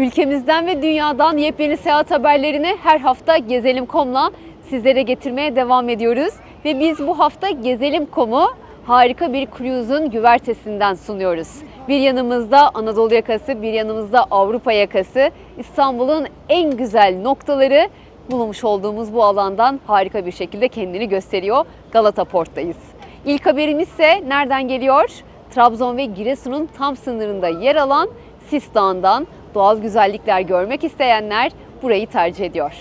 Ülkemizden ve dünyadan yepyeni seyahat haberlerini her hafta Gezelim.com'la sizlere getirmeye devam ediyoruz. Ve biz bu hafta Gezelim.com'u harika bir cruise'un güvertesinden sunuyoruz. Bir yanımızda Anadolu yakası, bir yanımızda Avrupa yakası. İstanbul'un en güzel noktaları bulunmuş olduğumuz bu alandan harika bir şekilde kendini gösteriyor. Galata Port'tayız. İlk haberimiz ise nereden geliyor? Trabzon ve Giresun'un tam sınırında yer alan Sis Dağı'ndan doğal güzellikler görmek isteyenler burayı tercih ediyor.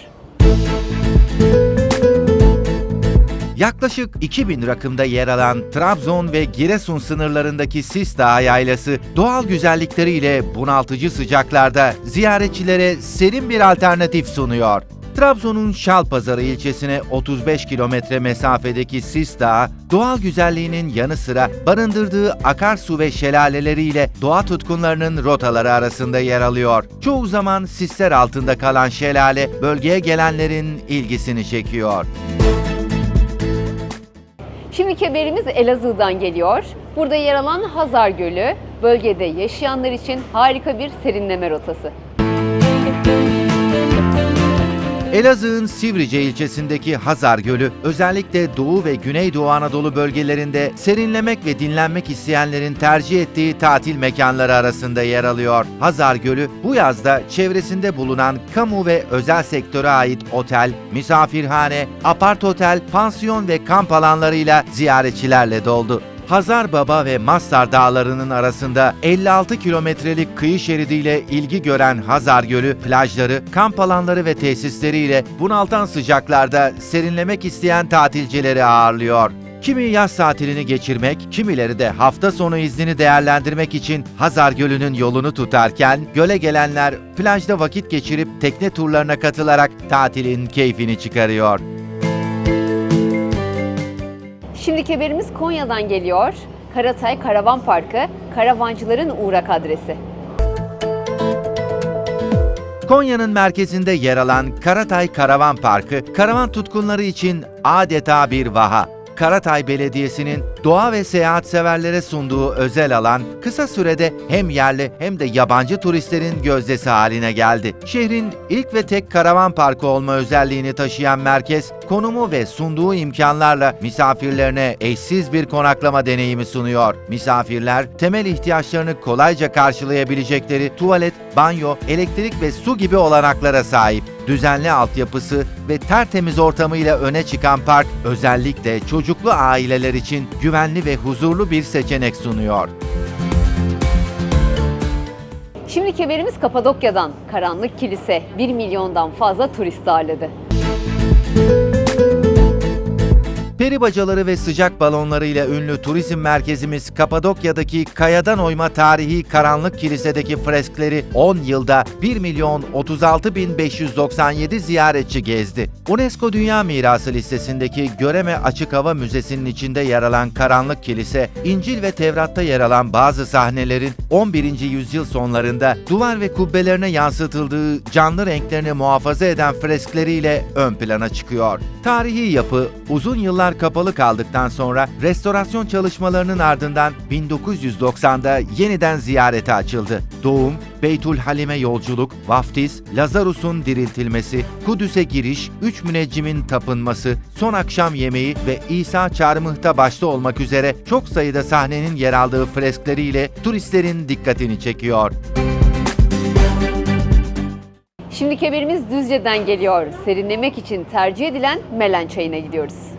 Yaklaşık 2000 rakımda yer alan Trabzon ve Giresun sınırlarındaki Sis Dağı Yaylası doğal güzellikleriyle bunaltıcı sıcaklarda ziyaretçilere serin bir alternatif sunuyor. Trabzon'un Şalpazarı ilçesine 35 kilometre mesafedeki Sis Dağı, doğal güzelliğinin yanı sıra barındırdığı akarsu ve şelaleleriyle doğa tutkunlarının rotaları arasında yer alıyor. Çoğu zaman sisler altında kalan şelale bölgeye gelenlerin ilgisini çekiyor. Şimdiki haberimiz Elazığ'dan geliyor. Burada yer alan Hazar Gölü, bölgede yaşayanlar için harika bir serinleme rotası. Elazığ'ın Sivrice ilçesindeki Hazar Gölü özellikle Doğu ve Güneydoğu Anadolu bölgelerinde serinlemek ve dinlenmek isteyenlerin tercih ettiği tatil mekanları arasında yer alıyor. Hazar Gölü bu yazda çevresinde bulunan kamu ve özel sektöre ait otel, misafirhane, apart otel, pansiyon ve kamp alanlarıyla ziyaretçilerle doldu. Hazar Baba ve Mastar Dağları'nın arasında 56 kilometrelik kıyı şeridiyle ilgi gören Hazar Gölü, plajları, kamp alanları ve tesisleriyle bunaltan sıcaklarda serinlemek isteyen tatilcileri ağırlıyor. Kimi yaz tatilini geçirmek, kimileri de hafta sonu iznini değerlendirmek için Hazar Gölü'nün yolunu tutarken göle gelenler plajda vakit geçirip tekne turlarına katılarak tatilin keyfini çıkarıyor. Şimdiki haberimiz Konya'dan geliyor. Karatay Karavan Parkı, karavancıların uğrak adresi. Konya'nın merkezinde yer alan Karatay Karavan Parkı, karavan tutkunları için adeta bir vaha. Karatay Belediyesi'nin doğa ve seyahat severlere sunduğu özel alan kısa sürede hem yerli hem de yabancı turistlerin gözdesi haline geldi. Şehrin ilk ve tek karavan parkı olma özelliğini taşıyan merkez, konumu ve sunduğu imkanlarla misafirlerine eşsiz bir konaklama deneyimi sunuyor. Misafirler temel ihtiyaçlarını kolayca karşılayabilecekleri tuvalet, banyo, elektrik ve su gibi olanaklara sahip. Düzenli altyapısı ve tertemiz ortamıyla öne çıkan park özellikle çocuklu aileler için güvenli ve huzurlu bir seçenek sunuyor. Şimdiki haberimiz Kapadokya'dan. Karanlık Kilise 1 milyondan fazla turist ağırladı. Peri bacaları ve sıcak balonlarıyla ünlü turizm merkezimiz Kapadokya'daki kayadan oyma tarihi Karanlık Kilise'deki freskleri 10 yılda 1 milyon 36 bin 597 ziyaretçi gezdi. UNESCO Dünya Mirası listesindeki Göreme Açık Hava Müzesi'nin içinde yer alan Karanlık Kilise, İncil ve Tevrat'ta yer alan bazı sahnelerin 11. yüzyıl sonlarında duvar ve kubbelerine yansıtıldığı canlı renklerini muhafaza eden freskleriyle ön plana çıkıyor. Tarihi yapı uzun yıllar kapalı kaldıktan sonra restorasyon çalışmalarının ardından 1990'da yeniden ziyarete açıldı. Doğum, Beytül Halim'e yolculuk, vaftiz, Lazarus'un diriltilmesi, Kudüs'e giriş, üç müneccimin tapınması, son akşam yemeği ve İsa Çarmıh'ta başta olmak üzere çok sayıda sahnenin yer aldığı freskleriyle turistlerin dikkatini çekiyor. Şimdiki haberimiz Düzce'den geliyor. Serinlemek için tercih edilen Melen Çayı'na gidiyoruz.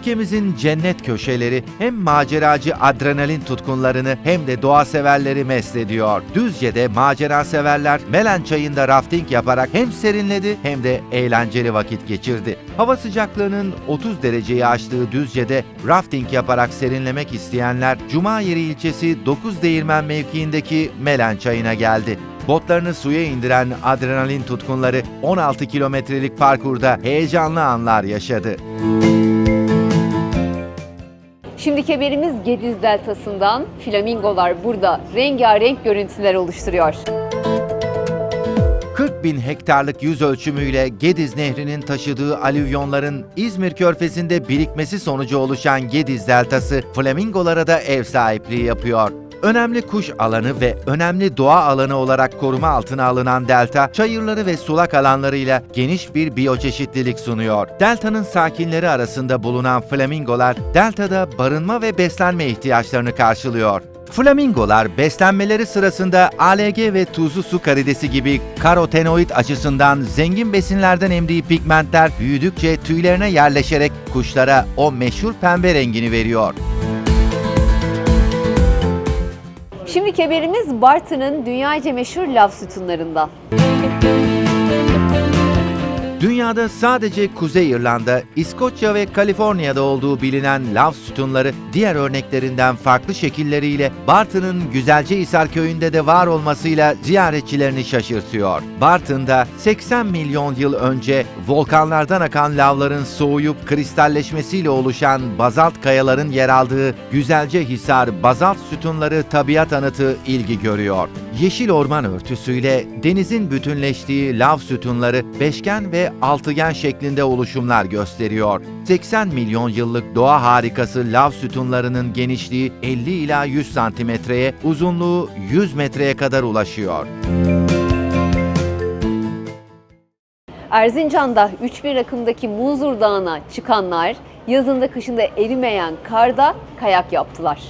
Ülkemizin cennet köşeleri hem maceracı adrenalin tutkunlarını hem de doğa severleri mest ediyor. Düzce'de macera severler Melen Çayı'nda rafting yaparak hem serinledi hem de eğlenceli vakit geçirdi. Hava sıcaklığının 30 dereceyi aştığı Düzce'de rafting yaparak serinlemek isteyenler Cumayeri ilçesi 9 Değirmen mevkiindeki Melen Çayı'na geldi. Botlarını suya indiren adrenalin tutkunları 16 kilometrelik parkurda heyecanlı anlar yaşadı. Şimdiki haberimiz Gediz Deltası'ndan. Flamingolar burada rengarenk görüntüler oluşturuyor. 40 bin hektarlık yüz ölçümüyle Gediz Nehri'nin taşıdığı alüvyonların İzmir Körfezi'nde birikmesi sonucu oluşan Gediz Deltası flamingolara da ev sahipliği yapıyor. Önemli kuş alanı ve önemli doğa alanı olarak koruma altına alınan delta, çayırları ve sulak alanlarıyla geniş bir biyoçeşitlilik sunuyor. Delta'nın sakinleri arasında bulunan flamingolar, deltada barınma ve beslenme ihtiyaçlarını karşılıyor. Flamingolar beslenmeleri sırasında ALG ve tuzlu su karidesi gibi karotenoid açısından zengin besinlerden emdiği pigmentler büyüdükçe tüylerine yerleşerek kuşlara o meşhur pembe rengini veriyor. Şimdiki haberimiz Bartın'ın dünyaca meşhur lav sütunlarından. Dünyada sadece Kuzey İrlanda, İskoçya ve Kaliforniya'da olduğu bilinen lav sütunları diğer örneklerinden farklı şekilleriyle Bartın'ın Güzelcehisar köyünde de var olmasıyla ziyaretçilerini şaşırtıyor. Bartın'da 80 milyon yıl önce volkanlardan akan lavların soğuyup kristalleşmesiyle oluşan bazalt kayaların yer aldığı Güzelcehisar bazalt sütunları tabiat anıtı ilgi görüyor. Yeşil orman örtüsüyle denizin bütünleştiği lav sütunları beşgen ve altıgen şeklinde oluşumlar gösteriyor. 80 milyon yıllık doğa harikası lav sütunlarının genişliği 50 ila 100 santimetreye, uzunluğu 100 metreye kadar ulaşıyor. Erzincan'da 3000 rakımdaki Munzur Dağı'na çıkanlar yazında kışında erimeyen karda kayak yaptılar.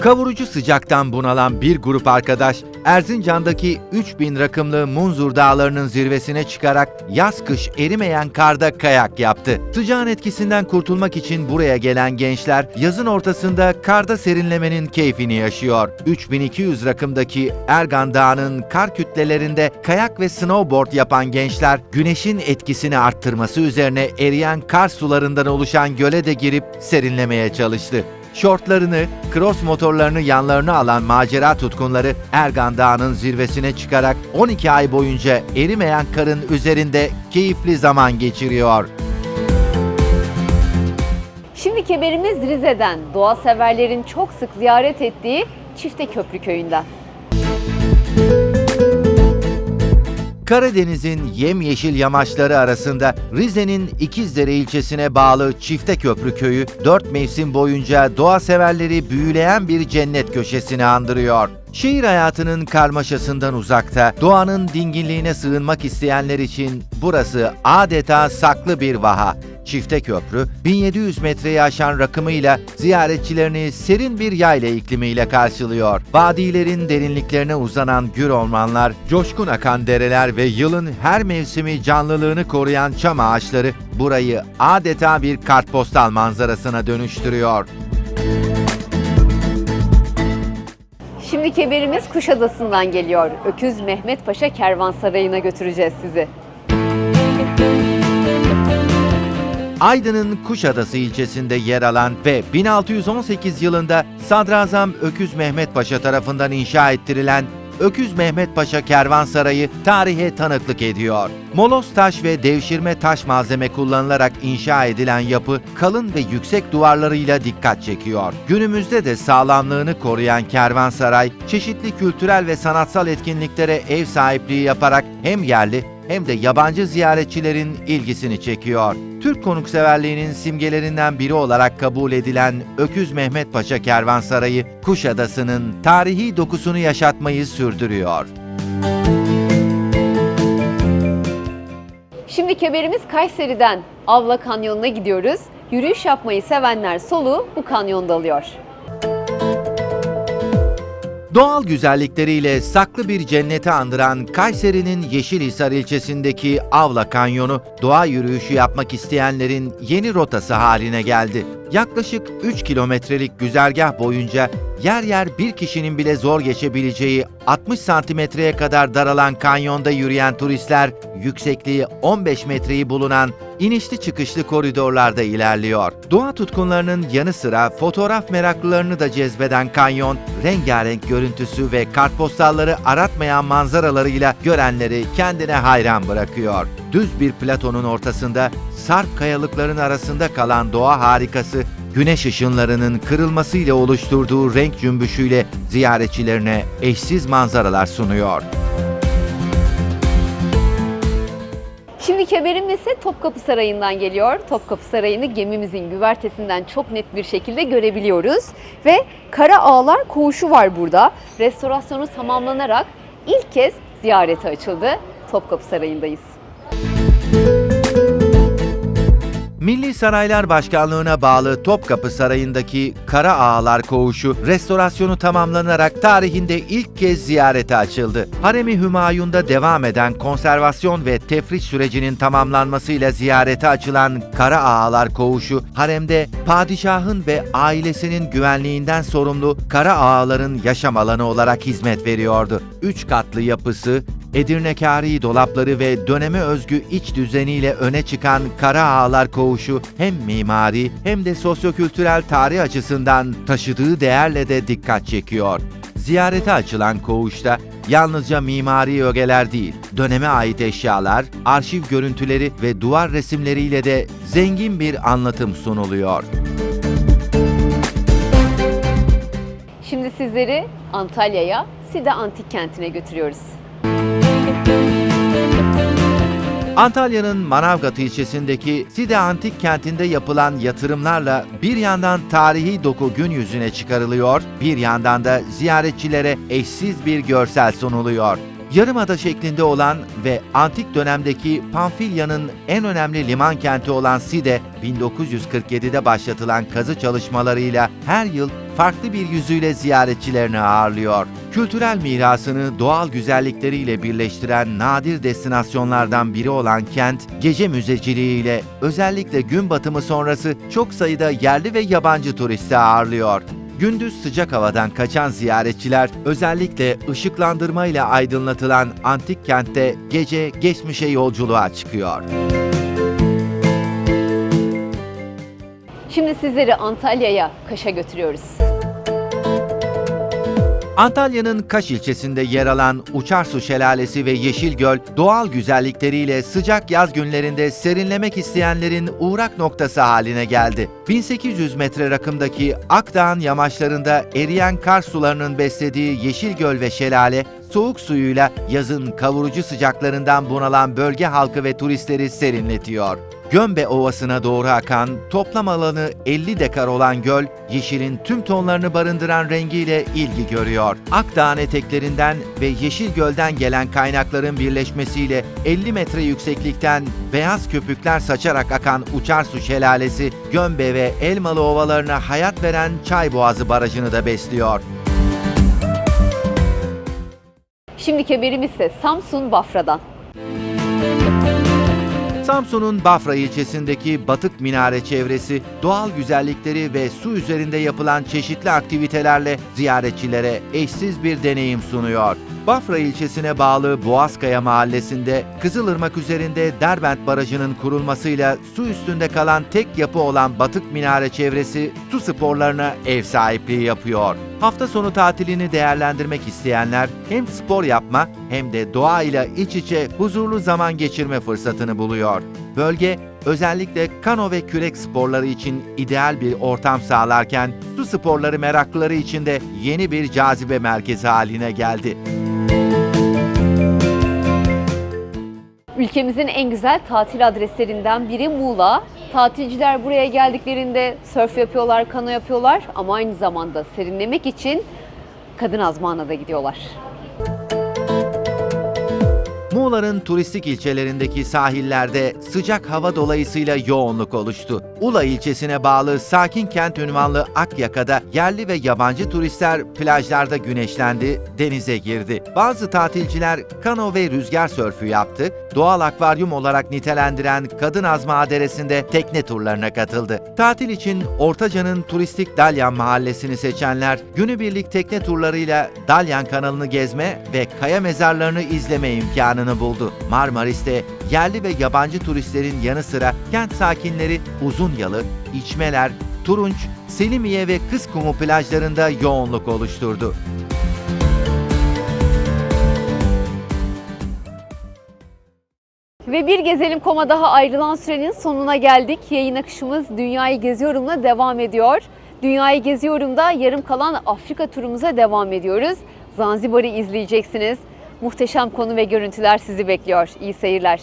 Kavurucu sıcaktan bunalan bir grup arkadaş Erzincan'daki 3000 rakımlı Munzur Dağları'nın zirvesine çıkarak yaz kış erimeyen karda kayak yaptı. Sıcağın etkisinden kurtulmak için buraya gelen gençler yazın ortasında karda serinlemenin keyfini yaşıyor. 3200 rakımdaki Ergan Dağı'nın kar kütlelerinde kayak ve snowboard yapan gençler güneşin etkisini arttırması üzerine eriyen kar sularından oluşan göle de girip serinlemeye çalıştı. Şortlarını, cross motorlarını yanlarına alan macera tutkunları Ergan Dağı'nın zirvesine çıkarak 12 ay boyunca erimeyen karın üzerinde keyifli zaman geçiriyor. Şimdiki haberimiz Rize'den doğa severlerin çok sık ziyaret ettiği Çifte Köprü köyünden. Karadeniz'in yemyeşil yamaçları arasında Rize'nin İkizdere ilçesine bağlı Çifteköprü köyü dört mevsim boyunca doğa severleri büyüleyen bir cennet köşesini andırıyor. Şehir hayatının karmaşasından uzakta, doğanın dinginliğine sığınmak isteyenler için burası adeta saklı bir vaha. Çifte Köprü, 1700 metreyi aşan rakımıyla ziyaretçilerini serin bir yayla iklimiyle karşılıyor. Vadilerin derinliklerine uzanan gür ormanlar, coşkun akan dereler ve yılın her mevsimi canlılığını koruyan çam ağaçları burayı adeta bir kartpostal manzarasına dönüştürüyor. Şimdiki haberimiz Kuşadası'ndan geliyor. Öküz Mehmet Paşa Kervansarayı'na götüreceğiz sizi. Aydın'ın Kuşadası ilçesinde yer alan ve 1618 yılında Sadrazam Öküz Mehmet Paşa tarafından inşa ettirilen Öküz Mehmet Paşa Kervansarayı tarihe tanıklık ediyor. Molos taş ve devşirme taş malzeme kullanılarak inşa edilen yapı kalın ve yüksek duvarlarıyla dikkat çekiyor. Günümüzde de sağlamlığını koruyan kervansaray çeşitli kültürel ve sanatsal etkinliklere ev sahipliği yaparak hem yerli hem de yabancı ziyaretçilerin ilgisini çekiyor. Türk konukseverliğinin simgelerinden biri olarak kabul edilen Öküz Mehmet Paşa Kervansarayı, Kuşadası'nın tarihi dokusunu yaşatmayı sürdürüyor. Şimdiki haberimiz Kayseri'den Avla Kanyonu'na gidiyoruz. Yürüyüş yapmayı sevenler soluğu bu kanyonda alıyor. Doğal güzellikleriyle saklı bir cenneti andıran Kayseri'nin Yeşilhisar ilçesindeki Avla Kanyonu, doğa yürüyüşü yapmak isteyenlerin yeni rotası haline geldi. Yaklaşık 3 kilometrelik güzergah boyunca yer yer bir kişinin bile zor geçebileceği 60 santimetreye kadar daralan kanyonda yürüyen turistler yüksekliği 15 metreyi bulunan inişli çıkışlı koridorlarda ilerliyor. Doğa tutkunlarının yanı sıra fotoğraf meraklılarını da cezbeden kanyon, rengarenk görüntüsü ve kartpostalları aratmayan manzaralarıyla görenleri kendine hayran bırakıyor. Düz bir platonun ortasında sarp kayalıkların arasında kalan doğa harikası güneş ışınlarının kırılmasıyla oluşturduğu renk cümbüşüyle ziyaretçilerine eşsiz manzaralar sunuyor. Şimdiki haberim ise Topkapı Sarayı'ndan geliyor. Topkapı Sarayı'nı gemimizin güvertesinden çok net bir şekilde görebiliyoruz. Ve Kara Ağlar Koğuşu var burada. Restorasyonu tamamlanarak ilk kez ziyarete açıldı. Topkapı Sarayı'ndayız. Milli Saraylar Başkanlığı'na bağlı Topkapı Sarayı'ndaki Kara Ağalar Koğuşu restorasyonu tamamlanarak tarihinde ilk kez ziyarete açıldı. Haremi Hümayun'da devam eden konservasyon ve tefriş sürecinin tamamlanmasıyla ziyarete açılan Kara Ağalar Koğuşu, haremde padişahın ve ailesinin güvenliğinden sorumlu Kara Ağaların yaşam alanı olarak hizmet veriyordu. Üç katlı yapısı, Edirnekari dolapları ve döneme özgü iç düzeniyle öne çıkan Kara Ağalar Koğuşu hem mimari hem de sosyokültürel tarih açısından taşıdığı değerle de dikkat çekiyor. Ziyarete açılan koğuşta yalnızca mimari ögeler değil, döneme ait eşyalar, arşiv görüntüleri ve duvar resimleriyle de zengin bir anlatım sunuluyor. Şimdi sizleri Antalya'ya, Side Antik Kenti'ne götürüyoruz. Antalya'nın Manavgat ilçesindeki Side Antik Kenti'nde yapılan yatırımlarla bir yandan tarihi doku gün yüzüne çıkarılıyor, bir yandan da ziyaretçilere eşsiz bir görsel sunuluyor. Yarımada şeklinde olan ve antik dönemdeki Pamfilya'nın en önemli liman kenti olan Side, 1947'de başlatılan kazı çalışmalarıyla her yıl farklı bir yüzüyle ziyaretçilerini ağırlıyor. Kültürel mirasını doğal güzellikleriyle birleştiren nadir destinasyonlardan biri olan kent, gece müzeciliğiyle özellikle gün batımı sonrası çok sayıda yerli ve yabancı turisti ağırlıyor. Gündüz sıcak havadan kaçan ziyaretçiler özellikle ışıklandırmayla aydınlatılan antik kentte gece geçmişe yolculuğa çıkıyor. Şimdi sizleri Antalya'ya, Kaş'a götürüyoruz. Antalya'nın Kaş ilçesinde yer alan Uçarsu Şelalesi ve Yeşilgöl doğal güzellikleriyle sıcak yaz günlerinde serinlemek isteyenlerin uğrak noktası haline geldi. 1800 metre rakımdaki Akdağ'ın yamaçlarında eriyen kar sularının beslediği Yeşilgöl ve şelale soğuk suyuyla yazın kavurucu sıcaklarından bunalan bölge halkı ve turistleri serinletiyor. Gömbe Ovası'na doğru akan, toplam alanı 50 dekar olan göl, yeşilin tüm tonlarını barındıran rengiyle ilgi görüyor. Akdağ'ın eteklerinden ve Yeşil Göl'den gelen kaynakların birleşmesiyle 50 metre yükseklikten beyaz köpükler saçarak akan Uçarsu Şelalesi, Gömbe ve Elmalı ovalarına hayat veren Çayboğazı Barajı'nı da besliyor. Şimdiki haberimiz ise Samsun Bafra'dan. Samsun'un Bafra ilçesindeki Batık Minare çevresi doğal güzellikleri ve su üzerinde yapılan çeşitli aktivitelerle ziyaretçilere eşsiz bir deneyim sunuyor. Bafra ilçesine bağlı Boğazkaya mahallesinde Kızılırmak üzerinde Derbent Barajı'nın kurulmasıyla su üstünde kalan tek yapı olan Batık Minare çevresi su sporlarına ev sahipliği yapıyor. Hafta sonu tatilini değerlendirmek isteyenler hem spor yapma hem de doğayla iç içe huzurlu zaman geçirme fırsatını buluyor. Bölge özellikle kano ve kürek sporları için ideal bir ortam sağlarken su sporları meraklıları için de yeni bir cazibe merkezi haline geldi. Ülkemizin en güzel tatil adreslerinden biri Muğla. Tatilciler buraya geldiklerinde sörf yapıyorlar, kano yapıyorlar ama aynı zamanda serinlemek için Kadın Azman'a da gidiyorlar. Muğla'nın turistik ilçelerindeki sahillerde sıcak hava dolayısıyla yoğunluk oluştu. Ula ilçesine bağlı sakin kent ünvanlı Akyaka'da yerli ve yabancı turistler plajlarda güneşlendi, denize girdi. Bazı tatilciler kano ve rüzgar sörfü yaptı. Doğal akvaryum olarak nitelendiren Kadın Azma Deresi'nde tekne turlarına katıldı. Tatil için Ortaca'nın turistik Dalyan mahallesini seçenler günübirlik tekne turlarıyla Dalyan kanalını gezme ve kaya mezarlarını izleme imkanını buldu. Marmaris'te yerli ve yabancı turistlerin yanı sıra kent sakinleri Uzunyalı, İçmeler, Turunç, Selimiye ve Kızkumu plajlarında yoğunluk oluşturdu. Ve bir gezelim koma daha ayrılan sürenin sonuna geldik. Yayın akışımız Dünyayı Geziyorum'la devam ediyor. Dünyayı Geziyorum'da yarım kalan Afrika turumuza devam ediyoruz. Zanzibar'ı izleyeceksiniz. Muhteşem konu ve görüntüler sizi bekliyor. İyi seyirler.